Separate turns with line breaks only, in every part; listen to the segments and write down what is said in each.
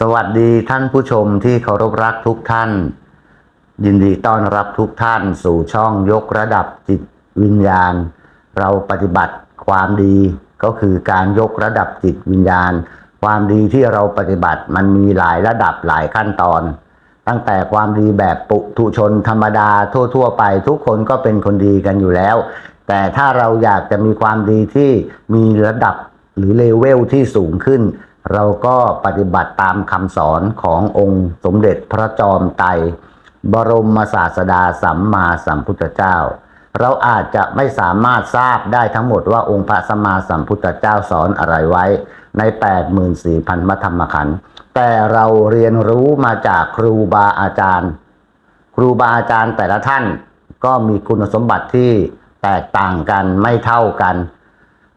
สวัสดีท่านผู้ชมที่เคารพรักทุกท่าน ยินดีต้อนรับทุกท่านสู่ช่องยกระดับจิตวิญญาณ เราปฏิบัติความดีก็คือการยกระดับจิตวิญญาณ ความดีที่เราปฏิบัติมันมีหลายระดับหลายขั้นตอน ตั้งแต่ความดีแบบปุถุชนธรรมดาทั่ว ๆ ไปทุกคนก็เป็นคนดีกันอยู่แล้ว แต่ถ้าเราอยากจะมีความดีที่มีระดับหรือเลเวลที่สูงขึ้น เราก็ปฏิบัติตามคำสอนขององค์สมเด็จพระจอมไตรบรมศาสดาสัมมาสัมพุทธเจ้า เราอาจจะไม่สามารถทราบได้ทั้งหมดว่าองค์พระสัมมาสัมพุทธเจ้าสอนอะไรไว้ใน 84,000มัธรรมขันธ์แต่เราเรียนรู้มาจากครูบาอาจารย์ ครูบาอาจารย์แต่ละท่านก็มีคุณสมบัติที่แตกต่างกันไม่เท่ากัน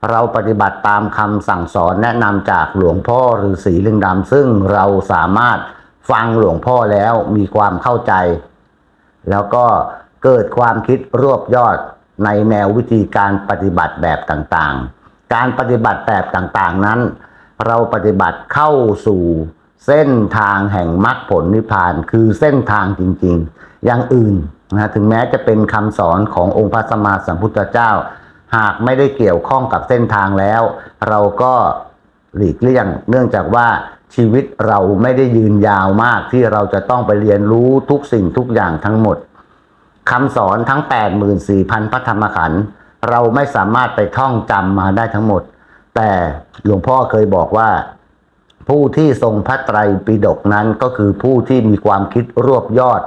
เราปฏิบัติตามคำสั่งสอนแนะนำจากหลวงพ่อฤาษีลิงดำซึ่งเราสามารถฟังหลวงพ่อแล้วมีความเข้าใจ แล้วก็เกิดความคิดรวบยอดในแนววิธีการปฏิบัติแบบต่างๆ การปฏิบัติแบบต่างๆนั้น เราปฏิบัติเข้าสู่เส้นทางแห่งมรรคผลนิพพานคือเส้นทางจริงๆ อย่างอื่นนะถึงแม้จะเป็นคำสอนขององค์พระสัมมาสัมพุทธเจ้า หากไม่ได้เกี่ยวข้องกับเส้นทางแล้ว เราก็หลีกเลี่ยง เนื่องจากว่าชีวิตเราไม่ได้ยืนยาวมากที่เราจะต้องไปเรียนรู้ทุกสิ่งทุกอย่างทั้งหมดคำสอนทั้ง 84,000 พระธรรมขันธ์เราไม่สามารถไปท่องจำมาได้ทั้งหมด แต่หลวงพ่อเคยบอกว่า ผู้ที่ทรงพระไตรปิฎกนั้นก็คือผู้ที่มีความคิดรวบยอด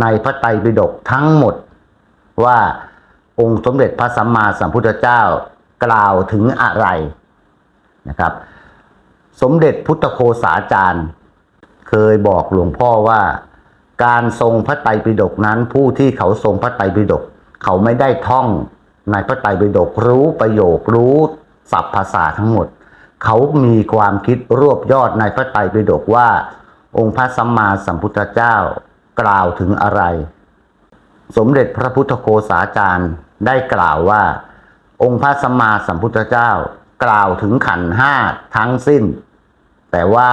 ในพระไตรปิฎกทั้งหมดว่า องค์สมเด็จพระสัมมาสัมพุทธเจ้ากล่าวถึงอะไรนะครับ สมเด็จพุทธโคสาจารย์ เคยบอกหลวงพ่อว่า การทรงพระไตรปิฎกนั้นผู้ที่เขาทรงพระไตรปิฎกเขาไม่ได้ท่องในพระไตรปิฎกรู้ประโยครู้ศัพท์ภาษาทั้งหมด เขามีความคิดรวบยอดในพระไตรปิฎกว่า องค์พระสัมมาสัมพุทธเจ้ากล่าวถึงอะไร สมเด็จพระพุทธโคสาจารย์ ได้กล่าวว่า องค์พระสัมมาสัมพุทธเจ้า กล่าวถึงขันห้าทั้งสิ้น แต่ว่า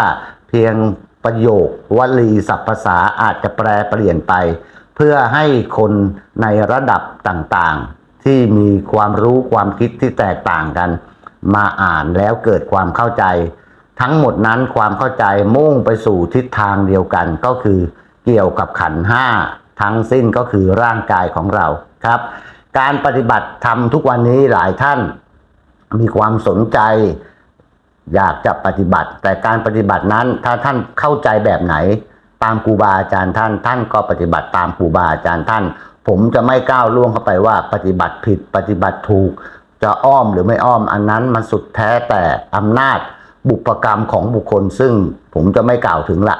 เพียงประโยควลีศัพท์ภาษาอาจจะแปลเปลี่ยนไป เพื่อให้คนในระดับต่างๆ ที่มีความรู้ความคิดที่แตกต่างกัน มาอ่านแล้วเกิดความเข้าใจ ทั้งหมดนั้นความเข้าใจมุ่งไปสู่ทิศทางเดียวกันก็คือเกี่ยวกับขันห้าทั้งสิ้นก็คือร่างกายของเราครับ การปฏิบัติธรรมทุกวันนี้หลายท่านมีความสนใจ อยากจะปฏิบัติ แต่การปฏิบัตินั้นถ้าท่านเข้าใจแบบไหน ตามครูบาอาจารย์ท่าน ท่านก็ปฏิบัติตามครูบาอาจารย์ท่าน ผมจะไม่ก้าวล่วงเข้าไปว่า ปฏิบัติผิดปฏิบัติถูก จะอ้อมหรือไม่อ้อมอันนั้นมันสุดแท้แต่อำนาจบุพกรรมของบุคคลซึ่งผมจะไม่กล่าวถึงละ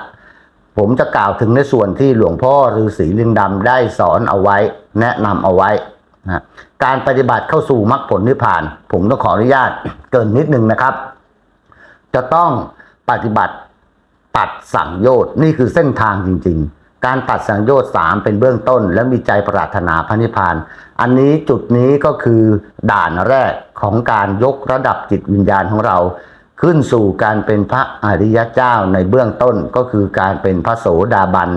ผมจะกล่าวถึงในส่วนที่หลวงพ่อฤาษีลิงดำได้สอนเอาไว้ แนะนำเอาไว้ นะการปฏิบัติเข้าสู่มรรคผลนิพพาน ผมต้องขออนุญาตเกินนิดนึงนะครับ จะต้องปฏิบัติตัดสังโยชน์นี่คือเส้นทางจริง ๆ การตัดสังโยชน์สามเป็นเบื้องต้น และมีใจปรารถนาพระนิพพาน อันนี้จุดนี้ก็คือด่านแรกของการยกระดับจิตวิญญาณของเรา ขึ้นสู่การเป็นพระอริยเจ้าในเบื้องต้นก็คือการเป็นพระโสดาบัน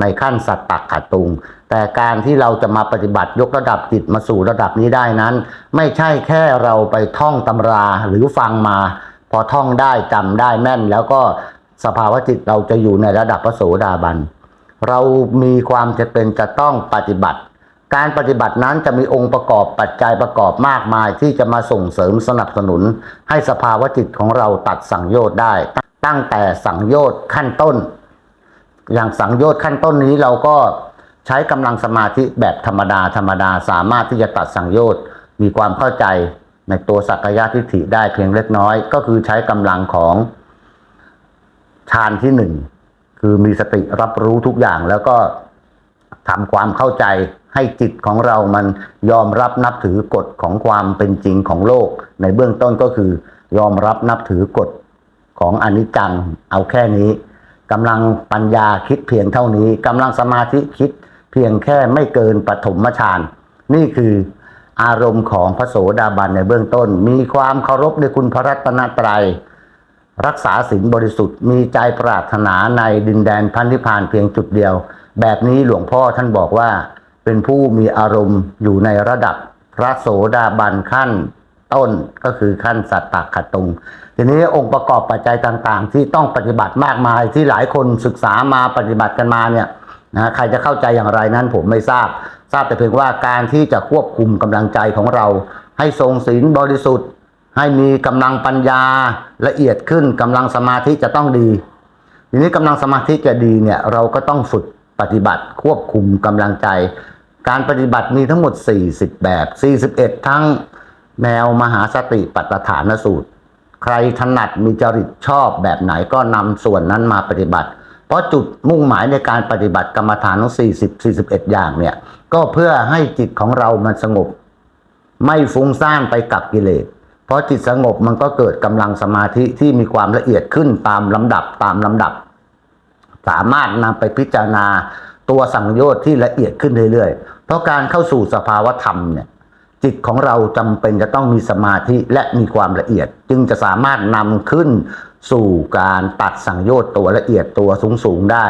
ในขั้นสัตตขตุง แต่การที่เราจะมาปฏิบัติยกระดับจิตมาสู่ระดับนี้ได้นั้น ไม่ใช่แค่เราไปท่องตำราหรือฟังมา พอท่องได้จำได้แม่น แล้วก็สภาวะจิตเราจะอยู่ในระดับพระโสดาบัน เรามีความจะเป็นจะต้องปฏิบัติ การปฏิบัตินั้นจะมีองค์ประกอบปัจจัยประกอบมากมาย ที่จะมาส่งเสริมสนับสนุน ให้สภาวะจิตของเราตัดสังโยชน์ได้ ตั้งแต่สังโยชน์ขั้นต้น อย่างสังโยชน์ขั้นต้นนี้เราก็ใช้กำลังสมาธิแบบธรรมดาธรรมดาสามารถที่จะตัดสังโยชน์มีความเข้าใจในตัวสักยะทิฏฐิได้เพียงเล็กน้อย ก็คือใช้กำลังของฌานที่หนึ่งคือมีสติรับรู้ทุกอย่างแล้วก็ทำความเข้าใจให้จิตของเรามันยอมรับนับถือกฎของความเป็นจริงของโลก ในเบื้องต้นก็คือยอมรับนับถือกฎของอนิจจังเอาแค่นี้ กำลังปัญญาคิดเพียงเท่านี้กำลังสมาธิคิดเพียงแค่ไม่เกินปฐมฌานนี่คืออารมณ์ของพระโสดาบันในเบื้องต้น มีความเคารพในคุณพระรัตนตรัย รักษาศีลบริสุทธิ์ มีใจปรารถนาในดินแดนพันธิพานเพียงจุดเดียว แบบนี้หลวงพ่อท่านบอกว่า เป็นผู้มีอารมณ์อยู่ในระดับพระโสดาบันขั้น ต้นก็คือขั้นสัตตขัดตุง ทีนี้องค์ประกอบปัจจัยต่างๆ ที่ต้องปฏิบัติมากมายที่หลายคนศึกษามาปฏิบัติกันมาเนี่ยนะใครจะเข้าใจอย่างไรนั้นผมไม่ทราบ ทราบแต่เพียงว่าการที่จะควบคุมกำลังใจของเรา ให้ทรงศีลบริสุทธิ์ ให้มีกำลังปัญญาละเอียดขึ้นกำลังสมาธิจะต้องดี ทีนี้กำลังสมาธิจะดีเนี่ยเราก็ต้องฝึกปฏิบัติควบคุมกำลังใจ การปฏิบัติมีทั้งหมด 40 แบบ 41 ทั้ง แนวมหาสติปัฏฐานสูตร ใครถนัดมีจริตชอบแบบไหนก็นำส่วนนั้นมาปฏิบัติ เพราะจุดมุ่งหมายในการปฏิบัติกรรมฐานทั้ง40 41 อย่างเนี่ย ก็เพื่อให้จิตของเรามันสงบ ไม่ฟุ้งซ่านไปกับกิเลส เพราะจิตสงบมันก็เกิดกำลังสมาธิที่มีความละเอียดขึ้นตามลำดับตามลำดับ สามารถนำไปพิจารณาตัวสังโยชน์ที่ละเอียดขึ้นเรื่อยๆ เพราะการเข้าสู่สภาวะธรรมเนี่ย จิตของเราจำเป็นจะต้องมีสมาธิและมีความละเอียด จึงจะสามารถนำขึ้นสู่การตัดสังโยชน์ตัวละเอียดตัวสูงๆได้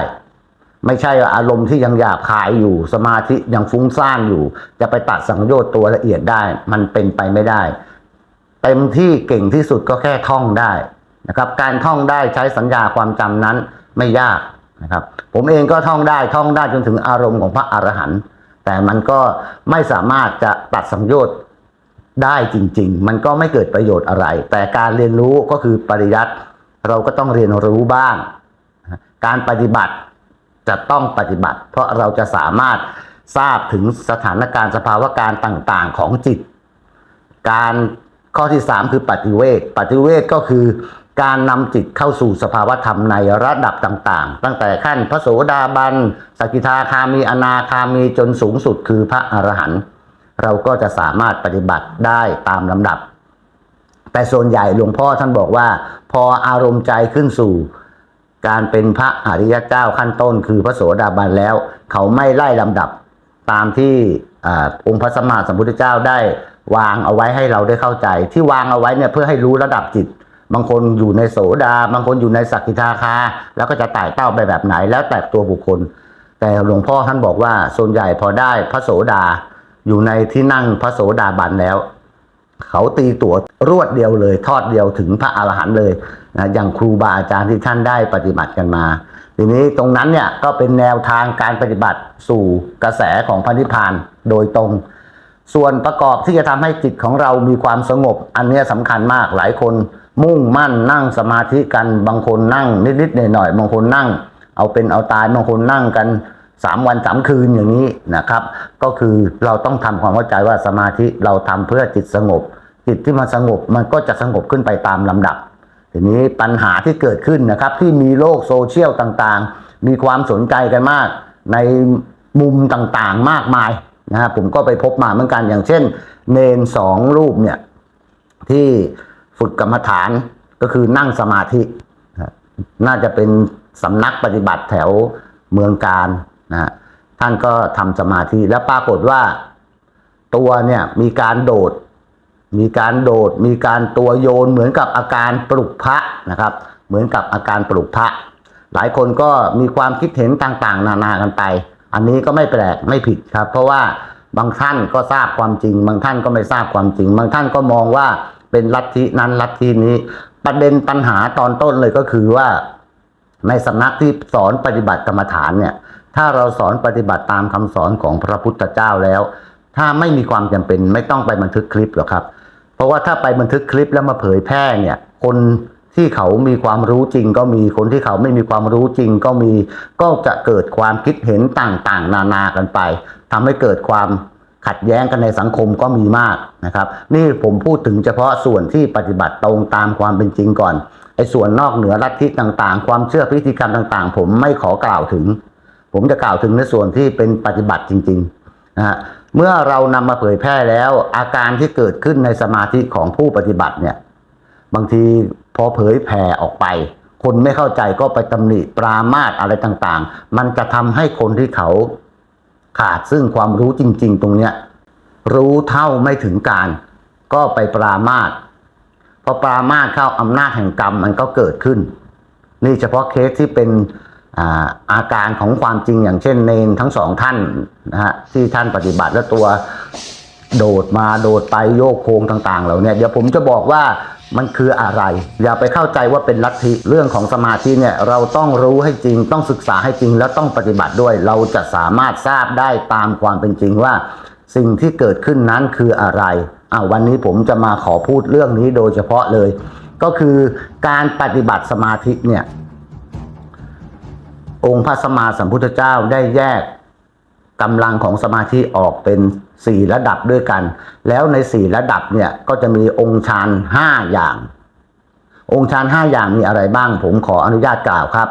ไม่ใช่อารมณ์ที่ยังหยาบคายอยู่ สมาธิยังฟุ้งซ่านอยู่ จะไปตัดสังโยชน์ตัวละเอียดได้ มันเป็นไปไม่ได้ เต็มที่เก่งที่สุดก็แค่ท่องได้นะครับ การท่องได้ใช้สัญญาความจำนั้นไม่ยากนะครับ ผมเองก็ท่องได้ท่องได้จนถึงอารมณ์ของพระอรหันต์ แต่มันก็ไม่สามารถจะตัดสังโยชน์ได้จริง ๆ มันก็ไม่เกิดประโยชน์อะไร แต่การเรียนรู้ก็คือปริยัติเราก็ต้องเรียนรู้บ้าง การปฏิบัติจะต้องปฏิบัติ เพราะเราจะสามารถทราบถึงสถานการณ์สภาวะการต่างๆของจิต การข้อที่ 3 คือปฏิเวทปฏิเวทก็คือ การนำจิตเข้าสู่สภาวธรรมในระดับต่าง ๆ ตั้งแต่ขั้นพระโสดาบัน สกิทาคามี อนาคามีจนสูงสุดคือพระอรหันต์เราก็จะสามารถปฏิบัติได้ตามลำดับ แต่ส่วนใหญ่หลวงพ่อท่านบอกว่า พออารมณ์ใจขึ้นสู่ การเป็นพระอริยเจ้าขั้นต้น คือพระโสดาบันแล้ว เขาไม่ไล่ลำดับตามที่อองค์พระสัมมาสัมพุทธเจ้าได้วางเอาไว้ให้เราได้เข้าใจ ที่วางเอาไว้เนี่ยเพื่อให้รู้ระดับจิต บางคนอยู่ในโสดา บางคนอยู่ในสักกิทาคา แล้วก็จะไต่เต้าไปแบบไหน แล้วแต่ตัวบุคคล แต่หลวงพ่อท่านบอกว่าส่วนใหญ่พอได้พระโสดา อยู่ในที่นั่งพระโสดาบันแล้ว เขาตีตั๋วรวดเดียวเลย ทอดเดียวถึงพระอรหันต์เลยนะอย่างครูบาอาจารย์ที่ท่านได้ปฏิบัติกันมา ทีนี้ตรงนั้นเนี่ยก็เป็นแนวทางการปฏิบัติสู่กระแสของพระนิพานโดยตรงส่วนประกอบที่จะทำให้จิตของเรามีความสงบ อันเนี้ยสำคัญมากหลายคน มุ่งมั่นนั่งสมาธิกันบางคนนั่งนิดๆหน่อยๆบางคนนั่ง เอาเป็นเอาตายบางคนนั่งกันสามวันสามคืนอย่างนี้นะครับ ก็คือเราต้องทำความเข้าใจว่าสมาธิเราทำเพื่อจิตสงบ จิตที่มันสงบมันก็จะสงบขึ้นไปตามลำดับ ทีนี้ปัญหาที่เกิดขึ้นนะครับ ที่มีโลกโซเชียลต่างๆ มีความสนใจกันมาก ในมุมต่างๆมากมายนะครับผมก็ไปพบมาเหมือนกันอย่างเช่น เนนสองรูปเนี่ยที่ ฝึกกรรมฐานก็คือนั่งสมาธิ น่าจะเป็นสำนักปฏิบัติแถวเมืองการนะท่านก็ทำสมาธิแล้วปรากฏว่า ตัวเนี่ยมีการโดด มีการโดด มีการตัวโยนเหมือนกับอาการปลุกพระนะครับ เหมือนกับอาการปลุกพระ หลายคนก็มีความคิดเห็นต่างๆ นานากันไป อันนี้ก็ไม่แปลกไม่ผิดครับ เพราะว่าบางท่านก็ทราบความจริง บางท่านก็ไม่ทราบความจริง บางท่านก็มองว่า เป็นลัทธินั้นลัทธินี้ ประเด็นปัญหาตอนต้นเลยก็คือว่า ในสำนักที่สอนปฏิบัติกรรมฐานเนี่ย ถ้าเราสอนปฏิบัติตามคำสอนของพระพุทธเจ้าแล้ว ถ้าไม่มีความจำเป็นไม่ต้องไปบันทึกคลิปหรอกครับ เพราะว่าถ้าไปบันทึกคลิปแล้วมาเผยแพร่เนี่ย คนที่เขามีความรู้จริงก็มีคนที่เขาไม่มีความรู้จริงก็มี ก็จะเกิดความคิดเห็นต่างๆ นานากันไปทำให้เกิดความ ขัดแย้งกันในสังคมก็มีมากนะครับ นี่ผมพูดถึงเฉพาะส่วนที่ปฏิบัติตรงตามความเป็นจริงก่อนไอ้ส่วนนอกเหนือลัทธิต่างๆ ความเชื่อพิธีกรรมต่าง ๆ ผมไม่ขอกล่าวถึง ผมจะกล่าวถึงในส่วนที่เป็นปฏิบัติจริงๆนะฮะเมื่อเรานำมาเผยแพร่แล้ว อาการที่เกิดขึ้นในสมาธิของผู้ปฏิบัติเนี่ย บางทีพอเผยแผ่ออกไป คนไม่เข้าใจก็ไปตำหนิปรามาสอะไรต่างๆ มันจะทำให้คนที่เขา ขาดซึ่งความรู้จริง ๆ ตรงเนี้ยรู้เท่าไม่ถึงการ ก็ไปปรามาสพอปรามาสเข้าอำนาจแห่งกรรมมันก็เกิดขึ้น นี่เฉพาะเคสที่เป็นอาอาการของความจริงอย่างเช่นเนนทั้งสองท่านนะฮะที่ท่านปฏิบัติและตัว โดดมาโดดไปโยกโค้งต่างๆเหล่านี้เดี๋ยวผมจะบอกว่ามันคืออะไร อย่าไปเข้าใจว่าเป็นลัทธิเรื่องของสมาธิเนี่ยเราต้องรู้ให้จริงต้องศึกษาให้จริงแล้วต้องปฏิบัติด้วย เราจะสามารถทราบได้ตามความเป็นจริงว่า สิ่งที่เกิดขึ้นนั้นคืออะไรอ่าวันนี้ผมจะมาขอพูดเรื่องนี้โดยเฉพาะเลย ก็คือการปฏิบัติสมาธิเนี่ยองค์พระสัมมาสัมพุทธเจ้าได้แยกกำลังของสมาธิออกเป็น สี่ระดับด้วยกัน แล้วในสี่ระดับเนี่ยก็จะมีองค์ฌานห้าอย่าง องค์ฌานห้าอย่างมีอะไรบ้าง ผมขออนุญาตกล่าวครับ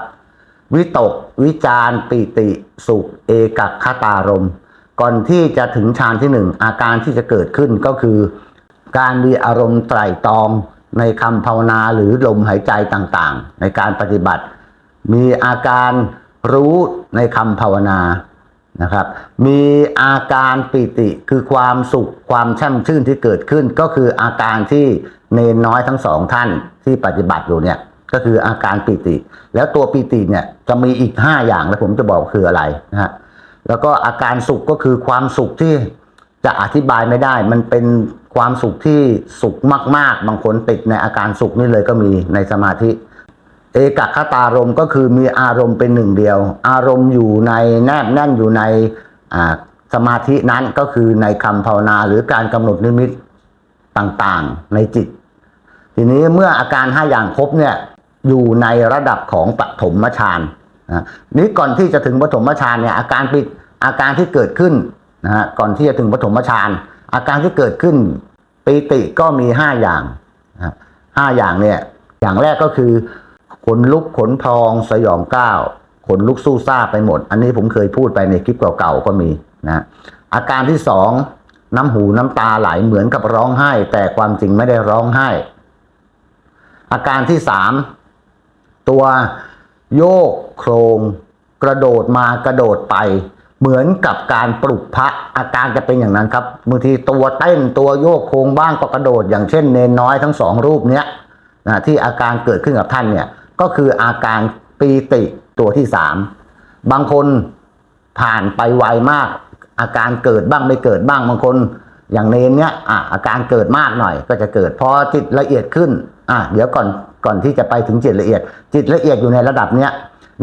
วิตก วิจารปิติ สุข เอกัคตารม ก่อนที่จะถึงฌานที่หนึ่งอาการที่จะเกิดขึ้นก็คือ การมีอารมณ์ไตรตรองในคำภาวนาหรือลมหายใจต่างๆ ในการปฏิบัติ มีอาการรู้ในคำภาวนา นะครับ มีอาการปิติคือความสุขความแช่มชื่นที่เกิดขึ้น ก็คืออาการที่เนนน้อยทั้งสองท่านที่ปฏิบัติอยู่เนี่ยก็คืออาการปิติ แล้วตัวปิติเนี่ยจะมีอีก 5 อย่างแล้วผมจะบอกคืออะไรนะฮะแล้วก็อาการสุขก็คือความสุขที่จะอธิบายไม่ได้ มันเป็นความสุขที่สุขมาก ๆ บางคนติดในอาการสุขนี่เลยก็มีในสมาธิ เอกคตารมณ์ก็คือมีอารมณ์เป็นหนึ่งเดียว อารมณ์อยู่ในแนบแน่นอยู่ในสมาธินั้นก็คือในคำภาวนาหรือการกำหนดนิมิตต่างๆในจิต ทีนี้เมื่ออาการห้าอย่างครบเนี่ยอยู่ในระดับของปฐมฌานนะนี้ก่อนที่จะถึงปฐมฌานเนี่ยอาการปิดอาการที่เกิดขึ้นนะฮะก่อนที่จะถึงปฐมฌานอาการที่เกิดขึ้นปิติก็มีห้าอย่างห้าอย่างเนี่ยอย่างแรกก็คือ ขนลุกขนพองสยองก้าวขนลุกสู้ซาไปหมด อันนี้ผมเคยพูดไปในคลิปเก่าๆก็มีนะอาการที่สองน้ำหูน้ำตาไหลเหมือนกับร้องไห้ แต่ความจริงไม่ได้ร้องไห้ อาการที่สามตัวโยกโครงกระโดดมากระโดดไป เหมือนกับการปลุกพระอาการจะเป็นอย่างนั้นครับบางทีตัวเต้นตัวโยกโครงบ้างก็กระโดด อย่างเช่นเนนน้อยทั้งสองรูปเนี้ยนะที่อาการเกิดขึ้นกับท่านเนี่ย ก็คืออาการปีติตัวที่สามบางคนผ่านไปไวมาก อาการเกิดบ้างไม่เกิดบ้างบางคน อย่างเนนเนี้ยอะอาการเกิดมากหน่อย ก็จะเกิดพอจิตละเอียดขึ้นอะเดี๋ยวก่อนก่อนที่จะไปถึงจิตละเอียด จิตละเอียดอยู่ในระดับเนี้ย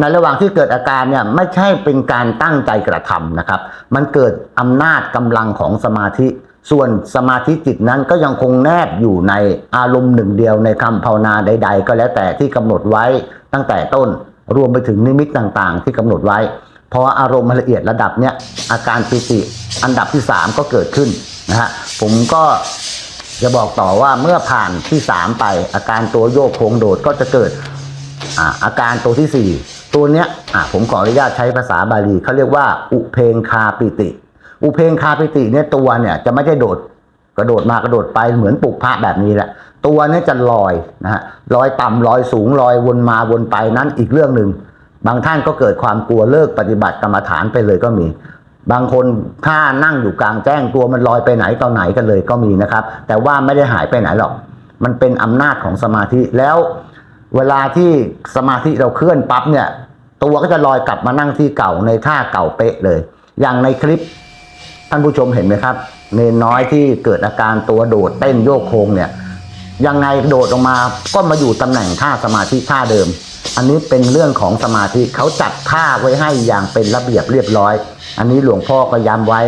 ในระหว่างที่เกิดอาการเนี่ยไม่ใช่เป็นการตั้งใจกระทำนะครับ มันเกิดอำนาจกำลังของสมาธิ ส่วนสมาธิจิตนั้นก็ยังคงแนบอยู่ในอารมณ์หนึ่งเดียวในคำภาวนาใด ๆ ก็แล้วแต่ที่กำหนดไว้ตั้งแต่ต้นรวมไปถึงนิมิตต่างๆ ที่กำหนดไว้พออารมณ์ละเอียดระดับเนี้ยอาการปิติอันดับที่ 3 ก็เกิดขึ้นนะฮะผมก็จะบอกต่อว่าเมื่อผ่านที่ 3 ไปอาการตัวโยกโคงโดดก็จะเกิดอาอาการตัวที่ 4 ตัวเนี้ยผมขออนุญาตใช้ภาษาบาลีเขาเรียกว่า อุเพงคาปิติ อุเพงคาปิติเนี่ยตัวเนี่ยจะไม่ได้โดดกระโดดมากระโดดไปเหมือนปลุกพระแบบนี้แหละ ตัวเนี่ยจะลอยนะฮะลอยต่ำลอยสูงลอยวนมาวนไปนั้นอีกเรื่องหนึ่งบางท่านก็เกิดความกลัวเลิกปฏิบัติกรรมฐานไปเลยก็มี บางคนถ้านั่งอยู่กลางแจ้งตัวมันลอยไปไหนต่อไหนกันเลยก็มีนะครับ แต่ว่าไม่ได้หายไปไหนหรอก มันเป็นอำนาจของสมาธิแล้วเวลาที่สมาธิเราเคลื่อนปั๊บเนี่ย ตัวก็จะลอยกลับมานั่งที่เก่าในท่าเก่าเป๊ะเลย อย่างในคลิป ท่านผู้ชมเห็นไหมครับ เนนน้อยที่เกิดอาการตัวโดดเต้นโยกโครงเนี่ย ยังไงโดดออกมาก็มาอยู่ตำแหน่งท่าสมาธิท่าเดิม อันนี้เป็นเรื่องของสมาธิเขาจัดท่าไว้ให้อย่างเป็นระเบียบเรียบร้อย อันนี้หลวงพ่อก็ย้ำไว้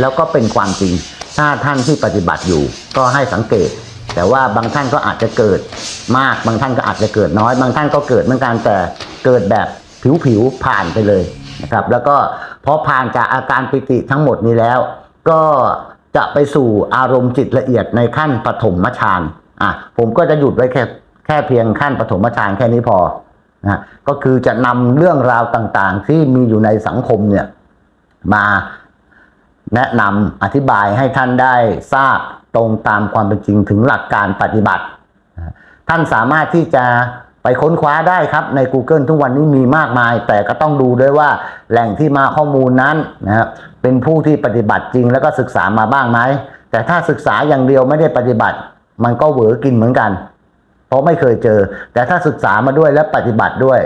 แล้วก็เป็นความจริง ถ้าท่านที่ปฏิบัติอยู่ ก็ให้สังเกต แต่ว่าบางท่านก็อาจจะเกิดมาก บางท่านก็อาจจะเกิดน้อย บางท่านก็เกิดเหมือนกันแต่เกิดแบบผิวๆผ่านไปเลยนะครับ แล้วก็ พอผ่านจากอาการปิติทั้งหมดนี้แล้ว ก็จะไปสู่อารมณ์จิตละเอียดในขั้นปฐมฌานอะผมก็จะหยุดไว้แค่แค่เพียงขั้นปฐมฌานแค่นี้พอนะก็คือจะนำเรื่องราวต่างๆ ที่มีอยู่ในสังคมเนี่ยมาแนะนำอธิบายให้ท่านได้ทราบตรงตามความเป็นจริงถึงหลักการปฏิบัติ ท่านสามารถที่จะ ไปค้นคว้าได้ครับใน Google ทุกวันนี้มีมากมาย แต่ก็ต้องดูด้วยว่าแหล่งที่มาข้อมูลนั้นนะครับเป็นผู้ที่ปฏิบัติจริงแล้วก็ศึกษามาบ้างไหมแต่ถ้าศึกษาอย่างเดียวไม่ได้ปฏิบัติ มันก็เหวอกินเหมือนกัน เพราะไม่เคยเจอ แต่ถ้าศึกษามาด้วยและปฏิบัติด้วย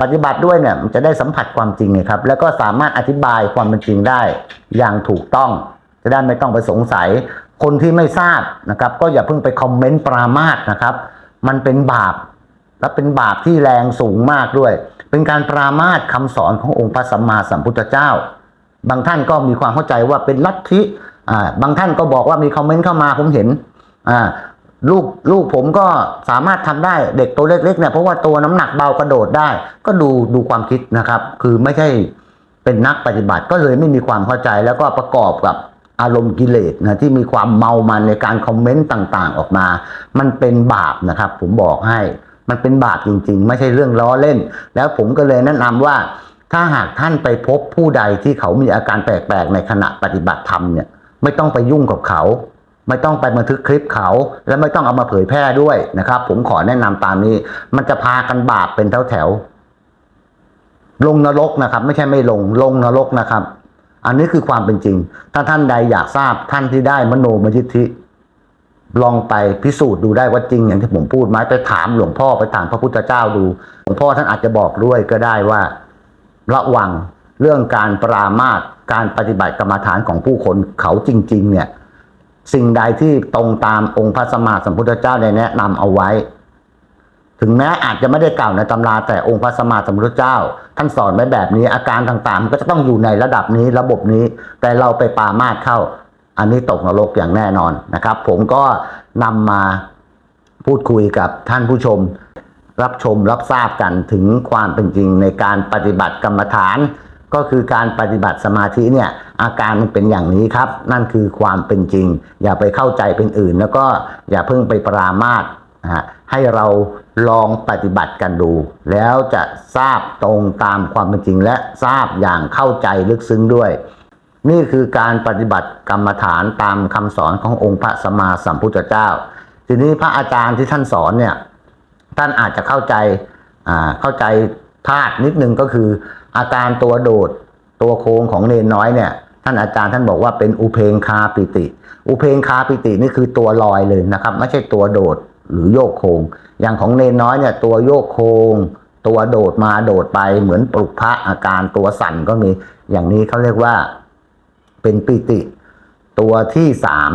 ปฏิบัติด้วยเนี่ยมันจะได้สัมผัสความจริงไงครับ แล้วก็สามารถอธิบายความเป็นจริงได้ อย่างถูกต้อง จะได้ไม่ต้องไปสงสัย คนที่ไม่ทราบนะครับ ก็อย่าเพิ่งไปคอมเมนต์ปรามาสนะครับ มันเป็นบาป และเป็นบาปที่แรงสูงมากด้วย เป็นการปรามาสคำสอนขององค์พระสัมมาสัมพุทธเจ้า บางท่านก็มีความเข้าใจว่าเป็นลัทธิอ่าบางท่านก็บอกว่ามีคอมเมนต์เข้ามาผมเห็นอ่าลูกลูกผมก็สามารถทำได้เด็กตัวเล็กๆเนี่ยเพราะว่าตัวน้ำหนักเบากระโดดได้ ก็ดูดูความคิดนะครับ คือไม่ใช่เป็นนักปฏิบัติก็เลยไม่มีความเข้าใจแล้วก็ประกอบกับอารมณ์กิเลสนะที่มีความเมามันในการคอมเมนต์ต่างๆ ออกมา มันเป็นบาปนะครับ ผมบอกให้ มันเป็นบาปจริง ๆ ไม่ใช่เรื่องล้อเล่น แล้วผมก็เลยแนะนำว่า ถ้าหากท่านไปพบผู้ใดที่เขามีอาการแปลกๆในขณะปฏิบัติธรรมเนี่ยไม่ต้องไปยุ่งกับเขา ไม่ต้องไปบันทึกคลิปเขา และไม่ต้องเอามาเผยแพร่ด้วยนะครับ ผมขอแนะนำตามนี้ มันจะพากันบาปเป็นแถวๆลงนรกนะครับ ไม่ใช่ไม่ลงลงนรกนะครับ อันนี้คือความเป็นจริง ถ้าท่านใดอยากทราบท่านที่ได้มโนมยิทธิ ลองไปพิสูจน์ดูได้ว่าจริงอย่างที่ผมพูดไหมไปถามหลวงพ่อไปถามพระพุทธเจ้าดู หลวงพ่อท่านอาจจะบอกด้วยก็ได้ว่า ระวังเรื่องการปรามาสการปฏิบัติกรรมฐานของผู้คนเขาจริง ๆ เนี่ย สิ่งใดที่ตรงตามองค์พระสัมมาสัมพุทธเจ้าได้แนะนำเอาไว้ ถึงแม้อาจจะไม่ได้กล่าวในตำราแต่องค์พระสัมมาสัมพุทธเจ้า ท่านสอนไว้แบบนี้อาการต่างๆ มันก็จะต้องอยู่ในระดับนี้ระบบนี้ แต่เราไปปรามาสเข้า อันนี้ตกนรกอย่างแน่นอนนะครับ ผมก็นำมาพูดคุยกับท่านผู้ชม รับชมรับทราบกันถึงความเป็นจริงในการปฏิบัติกรรมฐาน ก็คือการปฏิบัติสมาธิเนี่ยอาการมันเป็นอย่างนี้ครับ นั่นคือความเป็นจริง อย่าไปเข้าใจเป็นอื่น แล้วก็อย่าเพิ่งไปปรามาสนะฮะให้เราลองปฏิบัติกันดู แล้วจะทราบตรงตามความเป็นจริงและทราบอย่างเข้าใจลึกซึ้งด้วย นี่คือการปฏิบัติกรรมฐานตามคำสอนขององค์พระสัมมาสัมพุทธเจ้า ทีนี้พระอาจารย์ที่ท่านสอนเนี่ยท่านอาจจะเข้าใจเข้าใจพลาดนิดนึงก็คือ อาการตัวโดดตัวโค้งของเนนน้อยเนี่ย ท่านอาจารย์ท่านบอกว่าเป็นอุเพงคาปิติ อุเพงคาปิตินี่คือตัวลอยเลยนะครับ ไม่ใช่ตัวโดดหรือโยกโคงอย่างของเนนน้อยเนี่ยตัวโยกโคงตัวโดดมาโดดไปเหมือนปลุกพระอาการตัวสั่นก็มีอย่างนี้เขาเรียกว่า เป็นปิติ ตัวที่สาม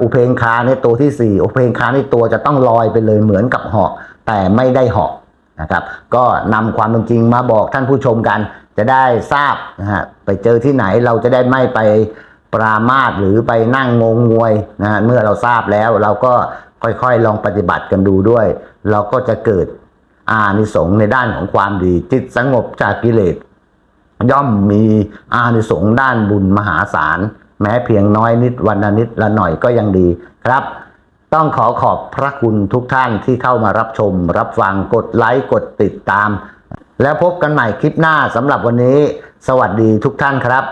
อุเพงคาเนี่ยตัวที่สี่อุเพงคานี่ตัวจะต้องลอยไปเลยเหมือนกับเหาะแต่ไม่ได้เหาะนะครับ ก็นำความเป็นจริงมาบอกท่านผู้ชมกัน จะได้ทราบนะฮะไปเจอที่ไหนเราจะได้ไม่ไปปรามาสหรือไปนั่งงงงวยนะฮะเมื่อเราทราบแล้วเราก็ค่อยๆ ลองปฏิบัติกันดูด้วย เราก็จะเกิดอานิสงส์ในด้านของความดีจิตสงบจากกิเลส ย่อมมีอานิสงส์ด้านบุญมหาศาล แม้เพียงน้อยนิดวันนิดละหน่อยก็ยังดีครับ ต้องขอขอบพระคุณทุกท่านที่เข้ามารับชม รับฟังกดไลค์กดติดตาม แล้วพบกันใหม่คลิปหน้าสำหรับวันนี้ สวัสดีทุกท่านครับ